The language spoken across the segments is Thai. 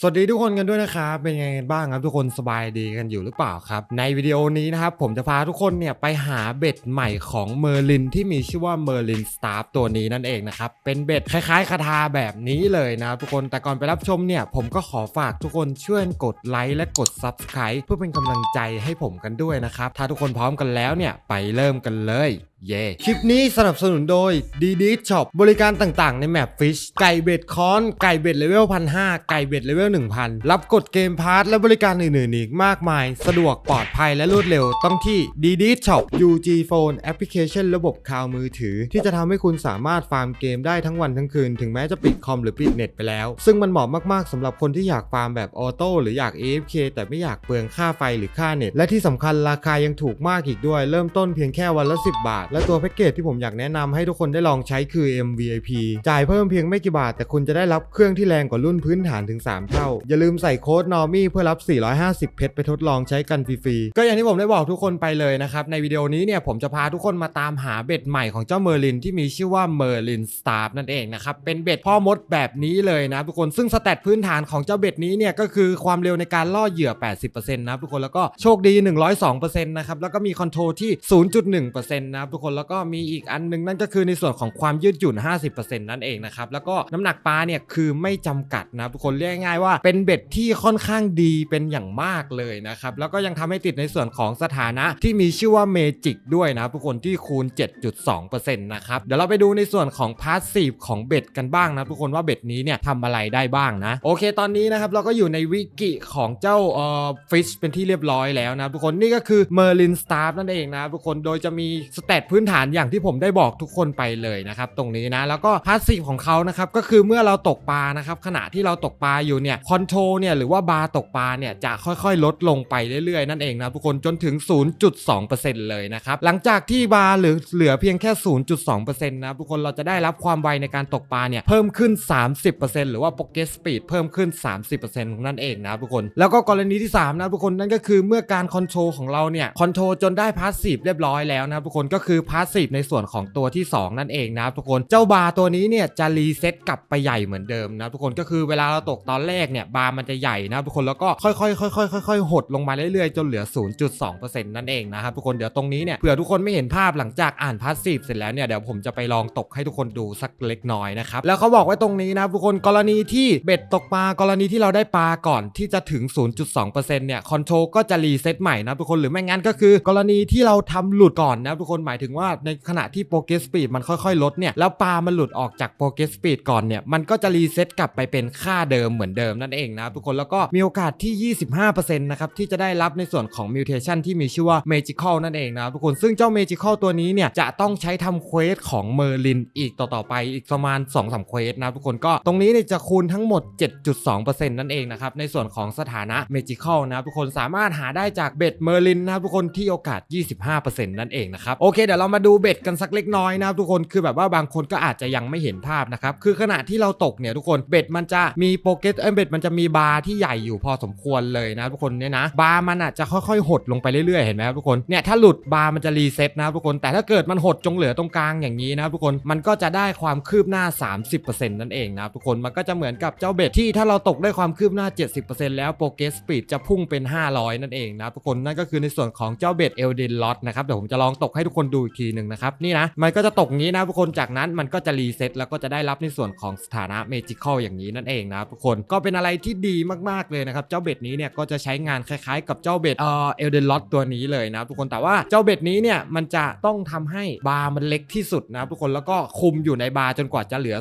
สวัสดีทุกคนกันด้วยนะครับ เป็นไงกันบ้างครับทุกคนสบายดีกันอยู่หรือเปล่าครับ ในวิดีโอนี้นะครับผมจะพาทุกคนเนี่ยไปหาเบ็ดใหม่ของเมอร์ลินที่มีชื่อว่าเมอร์ลินสตาร์ตัวนี้นั่นเองนะครับ เป็นเบ็ดคล้ายๆคาถาแบบนี้เลยนะครับทุกคนแต่ก่อนไปรับชมเนี่ยผมก็ขอฝากทุกคนช่วยกดไลค์และกด Subscribe เพื่อเป็นกำลังใจให้ผมกันด้วยนะครับถ้าทุกคนพร้อมกันแล้วเนี่ยไปเริ่มกันเลย เย่คลิปนี้สนับสนุนโดย d d Shop บริการต่างๆ ในแมปฟิชไก่เบ็ดคอนไก่เบ็ดเลเวลพันห้าไก่เบ็ดเลเวล1000รับกดเกมพาร์ทและบริการอื่นๆอีกมากมาย สะดวกปลอดภัยและรวดเร็วต้องที่ d d Shop UG Phone แอปพลิเคชันระบบคลาวมือถือ ที่จะทำให้คุณสามารถฟาร์มเกมได้ทั้งวันทั้งคืน ถึงแม้จะปิดคอมหรือปิดเน็ตไปแล้ว ซึ่งมันเหมาะมากๆสำหรับคนที่อยากฟาร์มแบบออโต้หรืออยาก AFK แต่ไม่อยากเปลืองค่าไฟหรือค่าเน็ต และที่สำคัญราคายังถูกมากอีกด้วย เริ่มต้นเพียงแค่วันละ 10 บาทและตัวแพ็กเกจที่ผมอยากแนะนำให้ทุกคนได้ลองใช้คือ MVIP จ่ายเพิ่มเพียงไม่กี่บาท แต่คุณจะได้รับเครื่องที่แรงกว่ารุ่นพื้นฐานถึง 3 เท่า อย่าลืมใส่โค้ด NORMY เพื่อรับ 450 เพชรไปทดลองใช้กันฟรีๆ ก็อย่างที่ผมได้บอกทุกคนไปเลยนะครับ ในวิดีโอนี้เนี่ยผมจะพาทุกคนมาตามหาเบ็ดใหม่ของเจ้าเมอร์ลินที่มีชื่อว่าเมอร์ลินสตาร์นั่นเองนะครับ เป็นเบ็ดพ่อมดแบบนี้เลยนะทุกคนซึ่งสแตทพื้นฐานของเจ้าเบ็ดนี้เนี่ยก็คือความเร็วในการล่อเหยื่อ 80%นะครับทุกคนแล้วก็โชคดี 102%นะครับแล้วก็มีคอนโทรลที่ 0.1%นะครับทุกคนแล้วก็มีอีกอันหนึงนั่นก็คือในส่วนของความยืดหยุ่น 50%นั่นเองนะครับแล้วก็น้ำหนักปลาเนี่ยคือไม่จำกัดนะครับทุกคนเรียกง่ายๆว่าเป็นเบ็ดที่ค่อนข้างดีเป็นอย่างมากเลยนะครับแล้วก็ยังทำให้ติดในส่วนของสถานะที่มีชื่อว่าเมจิกด้วยนะทุกคนที่คูณ 7.2%นะครับเดี๋ยวเราไปดูในส่วนของพาสซีฟของเบ็ดกันบ้างนะทุกคนว่าเบ็ดนี้เนี่ยทำอะไรได้บ้างนะ โอเคตอนนี้นะครับเราก็อยู่ในวิกิของเจ้าเอ่อฟิชเป็นที่เรียบร้อยแล้วนะทุกคนนี่ก็คือ Merlin Star นั่นเองนะทุกคนโดยจะมีสเตตพื้นฐานอย่างที่ผมได้บอกทุกคนไปเลยนะครับตรงนี้นะแล้วก็พาสซีฟของเขานะครับก็คือเมื่อเราตกปลานะครับขณะที่เราตกปลาอยู่เนี่ยคอนโทรเนี่ยหรือว่าบาร์ตกปลาเนี่ยจะค่อยๆ ลดลงไปเรื่อยๆ นั่นเองนะทุกคนจนถึง 0.2%เลยนะครับหลังจากที่บาร์หรือเหลือเพียงแค่ 0.2%นะทุกคนเราจะได้รับความไวในการตกปลาเนี่ยเพิ่มขึ้น 30%หรือว่าโปเกสปีดเพิ่มขึ้น 30%นั่นเองนะทุกคน แล้วก็กรณีที่ 3 นะทุกคนนั่นก็คือเมื่อการคอนโทรของเราเนี่ยคอนโทรจนได้พาสซีฟเรียบร้อยแล้วนะทุกคนก็คือือพาสซีฟในส่วนของตัวที่ 2 นั่นเองนะทุกคนเจ้าบาร์ตัวนี้เนี่ยจะรีเซ็ตกลับไปใหญ่เหมือนเดิมนะทุกคนก็คือเวลาเราตกตอนแรกเนี่ยบาร์มันจะใหญ่นะทุกคนแล้วก็ค่อยๆค่อยๆค่อยๆหดลงมาเรื่อยๆจนเหลือ 0.2%นั่นเองนะครับทุกคนเดี๋ยวตรงนี้เนี่ยเผื่อทุกคนไม่เห็นภาพหลังจากอ่านพาสซีฟเสร็จแล้วเนี่ยเดี๋ยวผมจะไปลองตกให้ทุกคนดูสักเล็กน้อยนะครับแล้วเขาบอกไว้ตรงนี้นะทุกคนกรณีที่เบ็ดตกปลากรณีที่เราได้ปลาก่อนที่จะถึง 0.2%เนี่ยคอนโทรก็จะรีเซ็ตใหม่นะทุกคนหรือไม่งั้นก็คือ กรณีที่เราทำหลุดก่อนนะทุกคนหมายถึงว่าในขณะที่โปรเกรสสปีดมันค่อยๆ ลดเนี่ย แล้วปลามันหลุดออกจากโปรเกรสสปีดก่อนเนี่ย มันก็จะรีเซ็ตกลับไปเป็นค่าเดิมเหมือนเดิมนั่นเองนะทุกคน แล้วก็มีโอกาสที่ 25%นะครับ ที่จะได้รับในส่วนของมิวเทชันที่มีชื่อว่า Magical นั่นเองนะทุกคน ซึ่งเจ้า Magical ตัวนี้เนี่ย จะต้องใช้ทำเควสของเมอร์ลินอีกต่อๆไปอีกประมาณ2-3เควสนะทุกคน ก็ตรงนี้เนี่ยจะคูณทั้งหมด 7.2%นั่นเองนะครับ ในส่วนของสถานะ Magical นะทุกคน สามารถหาได้จากเบ็ดเมอร์ลินนะครับทุกคนที่โอกาส 25%นั่นเองนะครับ โอเคเดี๋ยวเรามาดูเบ็ดกันสักเล็กน้อยนะครับทุกคนคือแบบว่าบางคนก็อาจจะยังไม่เห็นภาพนะครับคือขณะที่เราตกเนี่ยทุกคนเบ็ดมันจะมีโปเกตเอ้เบ็ดมันจะมีบาร์ที่ใหญ่อยู่พอสมควรเลยนะทุกคนเนี่ยนะบาร์มันอะจะค่อยๆ หดลงไปเรื่อยๆเห็นไหมครับทุกคนเนี่ยถ้าหลุดบาร์มันจะรีเซ็ตนะครับทุกคนแต่ถ้าเกิดมันหดจงเหลือตรงกลางอย่างนี้นะครับทุกคนมันก็จะได้ความคืบหน้า 30%นั่นเองนะครับทุกคนมันก็จะเหมือนกับเจ้าเบ็ดที่ถ้าเราตกได้ความคืบหน้า 70%แล้วโปเกสสปีดจะพุ่งเป็น 500 นั่นเองนะครับทุกคนนั่นก็คือในส่วนของเจ้าเบ็ดเอลเดนลอตนะครับเดี๋ยวผมจะลองตกให้ทุกคนดูอีกทีหนึ่งนะครับนี่นะมันก็จะตกงี้นะทุกคนจากนั้นมันก็จะรีเซ็ตแล้วก็จะได้รับในส่วนของสถานะเมจิคอลอย่างนี้นั่นเองนะครับทุกคนก็เป็นอะไรที่ดีมากๆเลยนะครับเจ้าเบ็ดนี้เนี่ยก็จะใช้งานคล้ายๆ กับเจ้าเบ็ดเอ่อเอลเดนลอตตัวนี้เลยนะทุกคนแต่ว่าเจ้าเบ็ดนี้เนี่ยมันจะต้องทำให้บาร์มันเล็กที่สุดนะทุกคนแล้วก็คุมอยู่ในบาร์จนกว่าจะเหลือ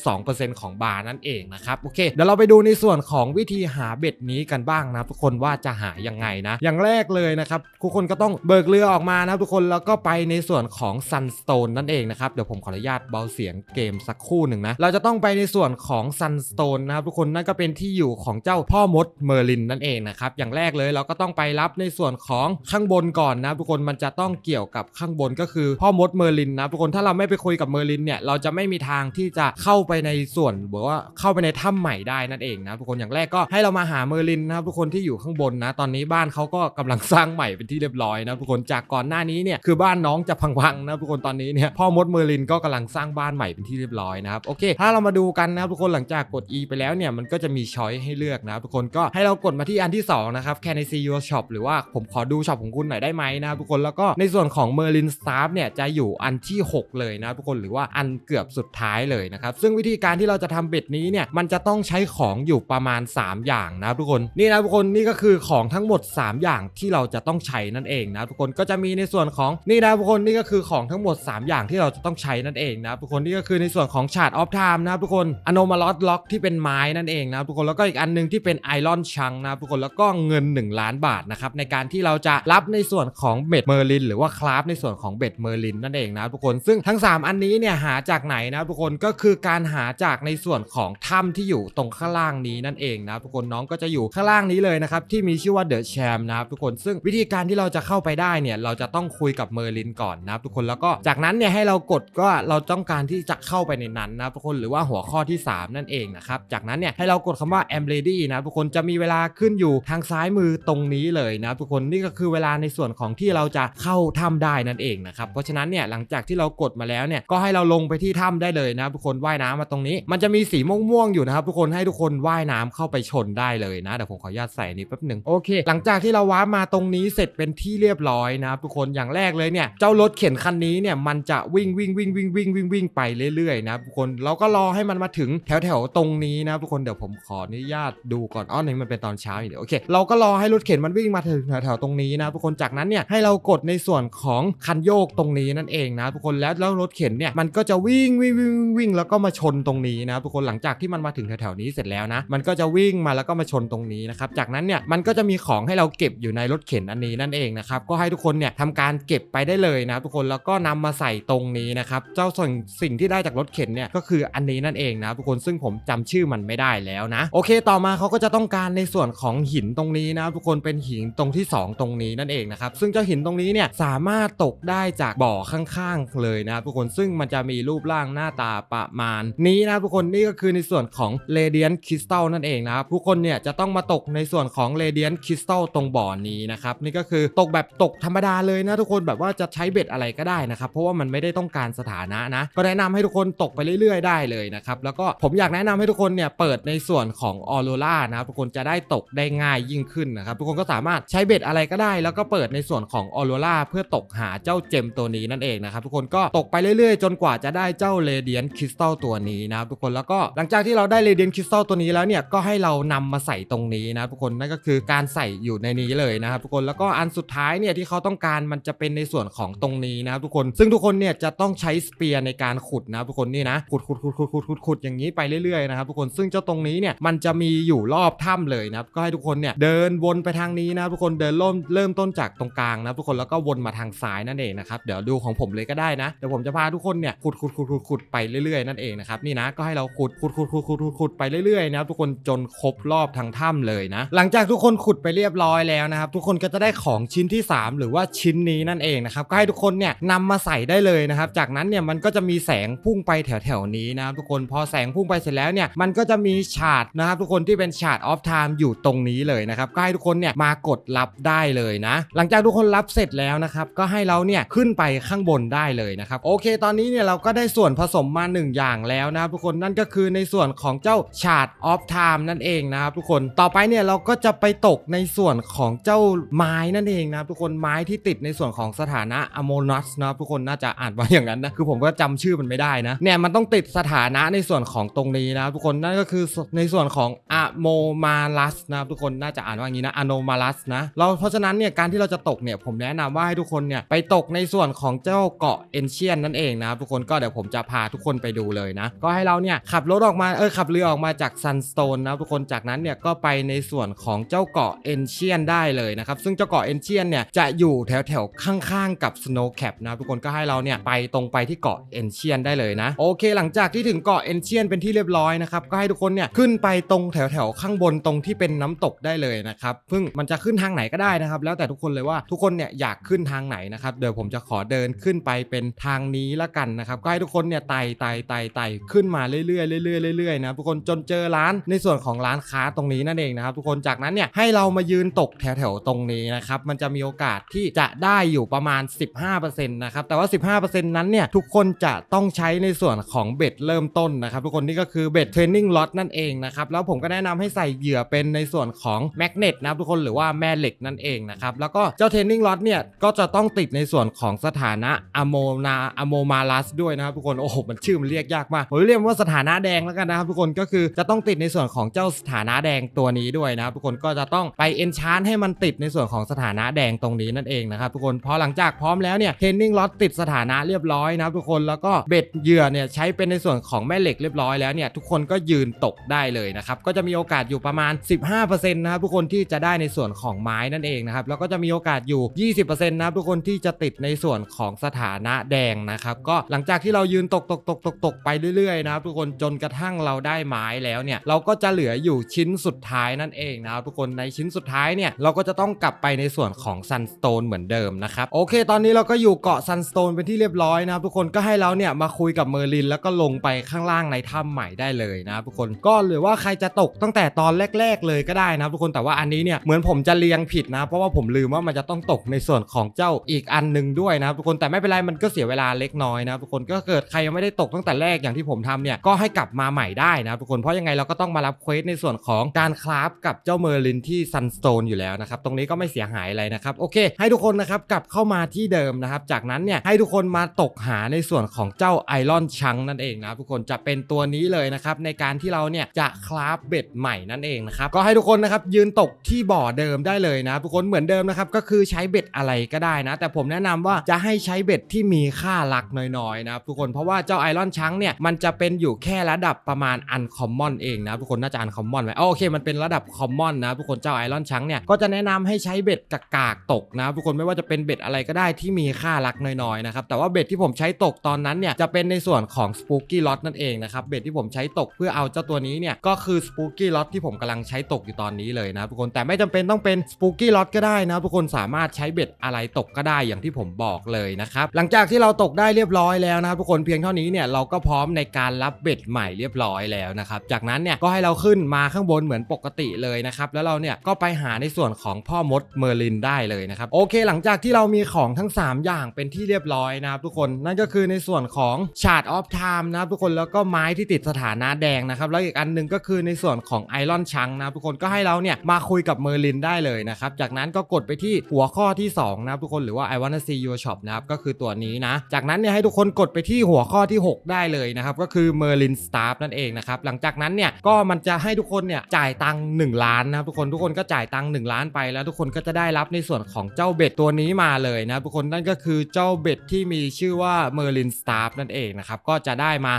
0.2%ของบาร์นั่นเองนะครับโอเคเดี๋ยวเราไปดูในส่วนของวิธีหาเบ็ดนี้กันบ้างนะทุกคนว่าจะหายังไงนะ อย่างแรกเลยนะครับทุกคนก็ต้องเบิกเรือออกมานะทุกคนแล้วก็ไปในส่วนของ Sunstone นั่นเองนะครับ เดี๋ยวผมขออนุญาตเบาเสียงเกมสักครู่หนึ่งนะ เราจะต้องไปในส่วนของ Sunstone นะครับทุกคนนั่นก็เป็นที่อยู่ของเจ้าพ่อมดเมอร์ลินนั่นเองนะครับ อย่างแรกเลยเราก็ต้องไปรับในส่วนของข้างบนก่อนนะทุกคนมันจะต้องเกี่ยวกับข้างบนก็คือพ่อมดเมอร์ลินนะทุกคนถ้าเราไม่ไปคุยกับเมอร์ลินเนี่ยเราจะไม่มีทางที่จะเข้าไปในส่วนบอว่าเข้าไปในถ้ำใหม่ได้นั่นเองนะทุกคนอย่างแรกก็ให้เรามาหาเมอร์ลินนะครับทุกคนที่อยู่ข้างบนนะตอนนี้บ้านเขาก็กำลังสร้างใหม่เป็นที่เรียบร้อยนะทุกคนจากก่อนหน้านี้เนี่ยคือบ้านน้องจะจะพังๆนะครับทุกคนตอนนี้เนี่ยพ่อมดเมอร์ลินก็กำลังสร้างบ้านใหม่เป็นที่เรียบร้อยนะครับโอเค ถ้าเรามาดูกันนะครับทุกคนหลังจากกด E ไปแล้วเนี่ยมันก็จะมีช้อยให้เลือกนะครับทุกคนก็ให้เรากดมาที่อันที่สองนะครับ Can I see your shop หรือว่าผมขอดูช็อปของคุณหน่อยได้ไหมนะครับทุกคนแล้วก็ในส่วนของ Merlin Staff เนี่ยจะอยู่อันที่ 6 เลยนะครับทุกคนหรือว่าอันเกือบสุดท้ายเลยนะครับซึ่งวิธีการที่เราจะทำเบ็ดนี้เนี่ยมันจะต้องใช้ของอยู่ประมาณ 3 อย่างนะทุกคนนี่นะทุกคนนี่ก็คือของทั้งหมด 3 อย่างที่เราจะต้องใช้นั่นเองนะทุกคนก็จะมีในส่วนของนี่นะทุกคนคนนี่ก็คือของทั้งหมด 3 อย่างที่เราจะต้องใช้นั่นเองนะทุกคนนี่ก็คือในส่วนของชาร์ดออฟไทม์นะทุกคนอโนมาลอสล็อกที่เป็นไม้นั่นเองนะทุกคนแล้วก็อีกอันหนึงที่เป็นไอรอนชังนะทุกคนแล้วก็เงิน 1 ล้านบาทนะครับในการที่เราจะรับในส่วนของเบ็ดเมอร์ลินหรือว่าคราฟในส่วนของเบ็ดเมอร์ลินนั่นเองนะทุกคนซึ่งทั้ง 3 อันนี้เนี่ยหาจากไหนนะทุกคนก็คือการหาจากในส่วนของถ้ำที่อยู่ตรงข้างล่างนี้นั่นเองนะทุกคนน้องก็จะอยู่ข้างล่างนี้เลยนะครับที่มีชื่อว่าเดอะแชมนะครับทุกคนซึ่งวิธีการที่เราจะเข้าไปได้เนี่ยเราจะต้องคุยกับเมอร์ลินก่อนนะครับทุกคนแล้วก็จากนั้นเนี่ยให้เรากดก็เราต้องการที่จะเข้าไปในนั้นนะครับทุกคนหรือว่าหัวข้อที่ 3 นั่นเองนะครับจากนั้นเนี่ยให้เรากดคำว่า am ready นะครับทุกคนจะมีเวลาขึ้นอยู่ทางซ้ายมือตรงนี้เลยนะครับทุกคนนี่ก็คือเวลาในส่วนของที่เราจะเข้าถ้ำได้นั่นเองนะครับเพราะฉะนั้นเนี่ยหลังจากที่เรากดมาแล้วเนี่ยก็ให้เราลงไปที่ถ้ำได้เลยนะครับทุกคนว่ายน้ำมาตรงนี้ มันจะมีสีม่วงๆอยู่นะครับทุกคนให้ทุกคนว่ายน้ำเข้าไปชนได้เลยนะเดี๋ยวผมขออนุญาตใส่นี้แป๊บหนึ่งโอเค หลังจากที่เราว้ามาตรงนี้เสร็จเป็นที่เรียบร้อยนะครับทุกคนอย่างแรกเลยเนี่ยเจ้ารถเข็นคันนี้เนี่ยมันจะวิ่งวิ่งวิ่งวิ่งวิ่งวิ่งวิ่งไปเรื่อยๆนะทุกคนเราก็รอให้มันมาถึงแถวแถวๆตรงนี้นะทุกคนเดี๋ยวผมขออนุญาตดูก่อนอ้อนี่มันเป็นตอนเช้าอยู่เดี๋ยวโอเคเราก็รอให้รถเข็นมันวิ่งมาถึงแถวแถวๆตรงนี้นะทุกคนจากนั้นเนี่ยให้เรากดในส่วนของคันโยกตรงนี้นั่นเองนะทุกคนแล้วแล้วรถเข็นเนี่ยมันก็จะวิ่งวิ่งวิ่งวิ่งแล้วก็มาชนตรงนี้นะทุกคนหลังจากที่มันมาถึงแถวๆนี้เสร็จแล้วนะมันก็จะวิ่งมาแล้วก็มาชนตรงนี้นะครับจากนั้นเนี่ยมันก็จะมีของให้เราเก็บอยู่ในรถเข็นอันนี้นั่นเองนะครับก็ให้ทุกคนเนี่ยทำการเก็บไปได้เลยนะครับทุกคนแล้วก็นำมาใส่ตรงนี้นะครับเจ้าส่วนสิ่งที่ได้จากรถเข็นเนี่ยก็คืออันนี้นั่นเองนะทุกคนซึ่งผมจำชื่อมันไม่ได้แล้วนะ โอเค ต่อมาเขาก็จะต้องการในส่วนของหินตรงนี้นะทุกคนเป็นหินตรงที่ 2 ตรงนี้นั่นเองนะครับซึ่งเจ้าหินตรงนี้เนี่ยสามารถตกได้จากบ่อข้างๆเลยนะทุกคนซึ่งมันจะมีรูปร่างหน้าตาประมาณ นี้นะทุกคนนี่ก็คือในส่วนของ Radiant Crystal นั่นเองนะครับทุกคนเนี่ยจะต้องมาตกในส่วนของ Radiant Crystal ตรงบ่อนี้นะครับนี่ก็คือตกแบบตกธรรมดาเลยนะทุกคนแบบว่าจะใช้เบ็ดอะไรก็ได้นะครับ เพราะว่ามันไม่ได้ต้องการสถานะนะ ก็แนะนำให้ทุกคนตกไปเรื่อยๆ ได้เลยนะครับ แล้วก็ผมอยากแนะนำให้ทุกคนเนี่ยเปิดในส่วนของออโรรานะครับทุกคนจะได้ตกได้ง่ายยิ่งขึ้นนะครับ ทุกคนก็สามารถใช้เบ็ดอะไรก็ได้ แล้วก็เปิดในส่วนของออโรราเพื่อตกหาเจ้าเจมตัวนี้นั่นเองนะครับทุกคนก็ตกไปเรื่อยๆ จนกว่าจะได้เจ้า Radiant Crystal ตัวนี้นะครับทุกคนแล้วก็หลังจากที่เราได้ Radiant Crystal ตัวนี้แล้วเนี่ยก็ให้เรานำมาใส่ตรงนี้นะทุกคนนั่นก็คือการใส่อยู่ในนี้เลยนะครับทุกคนแล้วก็อันสุดท้ายเนี่ยที่เขาต้องการมันจะเป็นในส่วนของตรงนี้นะครับทุกคน ซึ่งทุกคนเนี่ยจะต้องใช้สเปียร์ในการขุดนะครับทุกคนนี่นะ ขุดขุดขุดขุดขุดขุดขุดอย่างนี้ไปเรื่อยๆนะครับทุกคน ซึ่งเจ้าตรงนี้เนี่ยมันจะมีอยู่รอบถ้ำเลยนะครับ ก็ให้ทุกคนเนี่ยเดินวนไปทางนี้นะครับทุกคน เดินเริ่มเริ่มต้นจากตรงกลางนะครับทุกคน แล้วก็วนมาทางซ้ายนั่นเองนะครับ เดี๋ยวดูของผมเลยก็ได้นะ เดี๋ยวผมจะพาทุกคนเนี่ยขุดขุดขุดขุดขุดไปเรื่อยๆนั่นเองนะครับ นี่นะ ก็ให้เราขุดขุดขุดขุดขุดขุดขุดไปเรื่อยๆนะครับทุกคน จนครบรอบทางถ้ำเลยนะ หลังจากทุกคนขุดไปเรียบร้อยแล้วนะครับ ทุกคนก็จะได้ของชิ้นที่ 3 หรือว่าชิ้นนี้นั่นเองนะครับ ก็ให้ทุกคนเนี่ยนำมาใส่ได้เลยนะครับ จากนั้นเนี่ยมันก็จะมีแสงพุ่งไปแถวๆนี้นะครับทุกคนพอแสงพุ่งไปเสร็จแล้วเนี่ยมันก็จะมีฉาดนะครับทุกคนที่เป็นฉาดออฟไทม์อยู่ตรงนี้เลยนะครับก็ให้ทุกคนเนี่ยมากดรับได้เลยนะ หลังจากทุกคนรับเสร็จแล้วนะครับก็ให้เราเนี่ยขึ้นไปข้างบนได้เลยนะครับโอเค ตอนนี้เนี่ยเราก็ได้ส่วนผสมมาหนึ่งอย่างแล้วนะครับทุกคนนั่นก็คือในส่วนของเจ้าฉาดออฟไทม์นั่นเองนะครับทุกคนต่อไปเนี่ยเราก็จะไปตกในส่วนของเจ้าไม้นั่นเองนะครับทุกคนไม้ที่ติดในส่วนของสถานะอโมนัสนะครับทุกคนน่าจะอ่านว่าอย่างนั้นนะคือผมก็จำชื่อมันไม่ได้นะเนี่ยมันต้องติดสถานะในส่วนของตรงนี้นะครับทุกคนนั่นก็คือในส่วนของอะโมมาลัสนะครับทุกคนน่าจะอ่านว่าอย่างนี้นะอโนมาลัสนะเราเพราะฉะนั้นเนี่ยการที่เราจะตกเนี่ยผมแนะนำว่าให้ทุกคนเนี่ยไปตกในส่วนของเจ้าเกาะเอนเชียนนั่นเองนะครับทุกคนก็เดี๋ยวผมจะพาทุกคนไปดูเลยนะ ก็ให้เราเนี่ยขับรถออกมาเออขับเรือออกมาจากซันสโตนนะครับทุกคนจากนั้นเนี่ยก็ไปในส่วนของเจ้าเกาะเอนเชียนได้เลยนะครับซึ่งเจ้าเกาะเอนเชียนเนี่ยจะอยู่แถวแถวๆข้างๆกับสโนว์แคปนะครับทุกคนก็ให้เราเนี่ยไปตรงไปที่เกาะเอนเชียนได้เลยนะ โอเค หลังจากที่ถึงเกาะเอนเชียนเป็นที่เรียบร้อยนะครับก็ให้ทุกคนเนี่ยขึ้นไปตรงแถวแถวๆข้างบนตรงที่เป็นน้ำตกได้เลยนะครับซึ่งมันจะขึ้นทางไหนก็ได้นะครับ แล้วแต่ทุกคนเลยว่าทุกคนเนี่ยอยากขึ้นทางไหนนะครับเดี๋ยวผมจะขอเดินขึ้นไปเป็นทางนี้ละกันนะครับก็ให้ทุกคนเนี่ยไต่ไต่ไต่ไต่ขึ้นมาเรื่อยๆเรื่อยๆเรื่อยๆนะทุกคนจนเจอร้านในส่วนของร้านค้าตรงนี้นั่นเองนะครับทุกคนจากนั้นเนี่ยให้เรามายืนตกแถวๆตรงนี้นะครับมันจะมีโอกาสที่จะได้อยู่ประมาณ15%นะครับแต่ว่า 15%นั้นเนี่ยทุกคนจะต้องใช้ในส่วนของเบ็ดเริ่มต้นนะครับทุกคนนี่ก็คือเบ็ดเทรนนิ่งล็อตนั่นเองนะครับแล้วผมก็แนะนำให้ใส่เหยื่อเป็นในส่วนของแมกเนตนะครับทุกคนหรือว่าแม่เหล็กนั่นเองนะครับแล้วก็เจ้าเทรนนิ่งล็อตเนี่ยก็จะต้องติดในส่วนของสถานะอะโมนาอะโมมาลัสด้วยนะครับทุกคนโอ้โหมันชื่อมันเรียกยากมากผมเรียกว่าสถานะแดงแล้วกันนะครับทุกคนก็คือจะต้องติดในส่วนของเจ้าสถานะแดงตัวนี้ด้วยนะครับทุกคนก็จะต้องไปเอนชานให้มันติดในส่วนของสถานะแดงตรงนี้นั่นเองนะครับทุกคนพอหลังจากพร้อมแล้วเนี่ยเทนนิ่งล็อตติดสถานะเรียบร้อยนะครับทุกคนแล้วก็เบ็ดเหยื่อเนี่ยใช้เป็นในส่วนของแม่เหล็กเรียบร้อยแล้วเนี่ยทุกคนก็ยืนตกได้เลยนะครับก็จะมีโอกาสอยู่ประมาณ 15%นะครับทุกคนที่จะได้ในส่วนของไม้นั่นเองนะครับแล้วก็จะมีโอกาสอยู่ 20%นะครับทุกคนที่จะติดในส่วนของสถานะแดงนะครับก็หลังจากที่เรายืนตกตกตกตกตกไปเรื่อยๆนะครับทุกคนจนกระทั่งเราได้ไม้แล้วเนี่ยเราก็จะเหลืออยู่ชิ้นสุดท้ายนั่นเองนะครับทุกคนในชิ้นสุดท้ายเนี่ยเราก็จะต้องกลับไปในส่วนของซันสโตนเหมือนเดิมนะครับโอเค ตอนนี้เราก็อยู่เกาะซันสโตนเป็นที่เรียบร้อยนะครับทุกคนก็ให้เราเนี่ยมาคุยกับเมอร์ลิน แล้วก็ลงไปข้างล่างในถ้ำใหม่ได้เลยนะครับทุกคนก็หรือว่าใครจะตกตั้งแต่ตอนแรก ๆ เลยก็ได้นะทุกคนแต่ว่าอันนี้เนี่ยเหมือนผมจะเรียงผิดนะ เพราะว่าผมลืมว่ามันจะต้องตกในส่วนของเจ้าอีกอันหนึ่งด้วยนะครับทุกคนแต่ไม่เป็นไรมันก็เสียเวลาเล็กน้อยนะทุกคนก็เกิดใครยังไม่ได้ตกตั้งแต่แรกอย่างที่ผมทำเนี่ยก็ให้กลับมาใหม่ได้นะทุกคนเพราะยังไงเราก็ต้องมารับเควสในส่วนของการคราฟกับเจ้าเมอร์ลินที่ซันสโตนอยู่แล้วนะครับตรงนี้ก็ไม่เสียหายอะไรนะครับโอเค ให้ทุกคนนะครับกลับเข้ามาที่เดิมนะครับ จากนั้นเนี่ยให้ทุกคนมาตกหาในส่วนของเจ้าไอรอนชังนั่นเองนะทุกคนจะเป็นตัวนี้เลยนะครับในการที่เราเนี่ยจะคราฟเบ็ดใหม่นั่นเองนะครับก็ให้ทุกคนนะครับยืนตกที่บ่อเดิมได้เลยนะทุกคนเหมือนเดิมนะครับก็คือใช้เบ็ดอะไรก็ได้นะ แต่ผมแนะนำว่าจะให้ใช้เบ็ดที่มีค่าหลักน้อยๆนะทุกคนเพราะว่าเจ้าไอรอนชังเนี่ยมันจะเป็นอยู่แค่ระดับประมาณอันคอมมอนเองนะทุกคนน่าจะอันคอมมอนไหมโอเคมันเป็นระดับคอมมอนนะทุกคนเจ้าไอรอนชังเนี่ยก็จะแนะนำให้ใช้เบ็ดกากากๆตกนะทุกคนไม่ว่าจะเป็นเบ็ดอะไรก็ได้ที่มีค่าหลักน้อยๆนะครับแต่ว่าเบ็ดที่ผมใช้ตกตอนนั้นเนี่ยจะเป็นในส่วนของ Spooky Lot นั่นเองนะครับเบ็ดที่ผมใช้ตกเพื่อเอาเจ้าตัวนี้เนี่ยก็คือ Spooky Lot ที่ผมกำลังใช้ตกอยู่ตอนนี้เลยนะทุกคนแต่ไม่จำเป็นต้องเป็น Spooky Lot ก็ได้นะทุกคนสามารถใช้เบ็ดอะไรตกก็ได้อย่างที่ผมบอกเลยนะครับหลังจากที่เราตกได้เรียบร้อยแล้วนะครับทุกคนเพียงเท่านี้เนี่ยเราก็พร้อมในการรับเบ็ดใหม่เรียบร้อยแล้วนะครับจากนั้นเนี่ยก็ให้เราขึ้นมาข้างบนเหมือนปกติเลยนะครับแล้วเราเนี่ยก็ไปหาในส่วนของพ่อมดเมอร์ลินได้เลยนะครับโอเค หลังจากที่เรามีของทั้ง3 อย่างเป็นที่เรียบร้อยนะครับทุกคนนั่นก็คือในส่วนของชาร์ดออฟไทม์นะครับทุกคนแล้วก็ไม้ที่ติดสถานะแดงนะครับแล้วอีกอันหนึ่งก็คือในส่วนของไอรอนชังนะครับทุกคนก็ให้เราเนี่ยมาคุยกับเมอร์ลินได้เลยนะครับจากนั้นก็กดไปที่หัวข้อที่2นะครับทุกคนหรือว่า I wanna see your shop นะครับก็คือตัวนี้นะ จากนั้นเนี่ยให้ทุกคนกดไปที่หัวข้อที่ 6 ได้เลยนะครับก็คือ Merlin Staff นั่นเองนะครับหลังจากนั้นเนี่ยก็มันจะให้ทุกคนเนี่ยจ่ายตังค์1ล้านนะครับทุกคนทุกคนก็จ่ายตังค์1ล้านไปแล้วทุกคนก็จะได้รับในส่วนของเจ้าเบ็ดตัวนี้มาเลยนะครับทุกคนนั่นก็คือเจ้าเบ็ดที่มีชื่อว่า Merlin Staff นั่นเองนะครับก็จะได้มา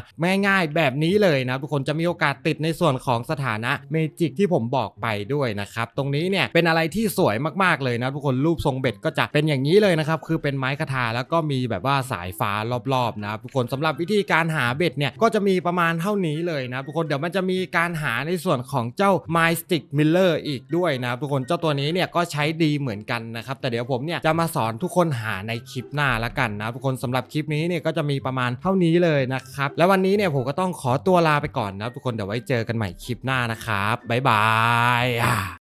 ง่ายๆแบบนี้เลยนะทุกคนจะมีโอกาสติดในส่วนของสถานะเมจิกที่ผมบอกไปด้วยนะครับตรงนี้เนี่ยเป็นอะไรที่สวยมากๆเลยนะทุกคนรูปทรงเบ็ดก็จะเป็นอย่างนี้เลยนะครับคือเป็นไม้คทาแล้วก็มีแบบว่าสายฟ้ารอบๆนะครับทุกคนสำหรับวิธีการหาเบ็ดเนี่ยก็จะมีประมาณเท่านี้เลยนะทุกคนเดี๋ยวมันจะมีการหาในส่วนของเจ้า mystic Miller อีกด้วยนะทุกคนเจ้าตัวนี้เนี่ยก็ใช้ดีเหมือนกันนะครับแต่เดี๋ยวผมเนี่ยจะมาสอนทุกคนหาในคลิปหน้าละกันนะทุกคนสำหรับคลิปนี้เนี่ยก็จะมีประมาณเท่านี้เลยนะครับ แล้ววันนี้เนี่ยผมก็ต้องขอตัวลาไปก่อนนะทุกคนเดี๋ยวไว้เจอกันใหม่คลิปหน้านะครับบ๊ายบายอ่า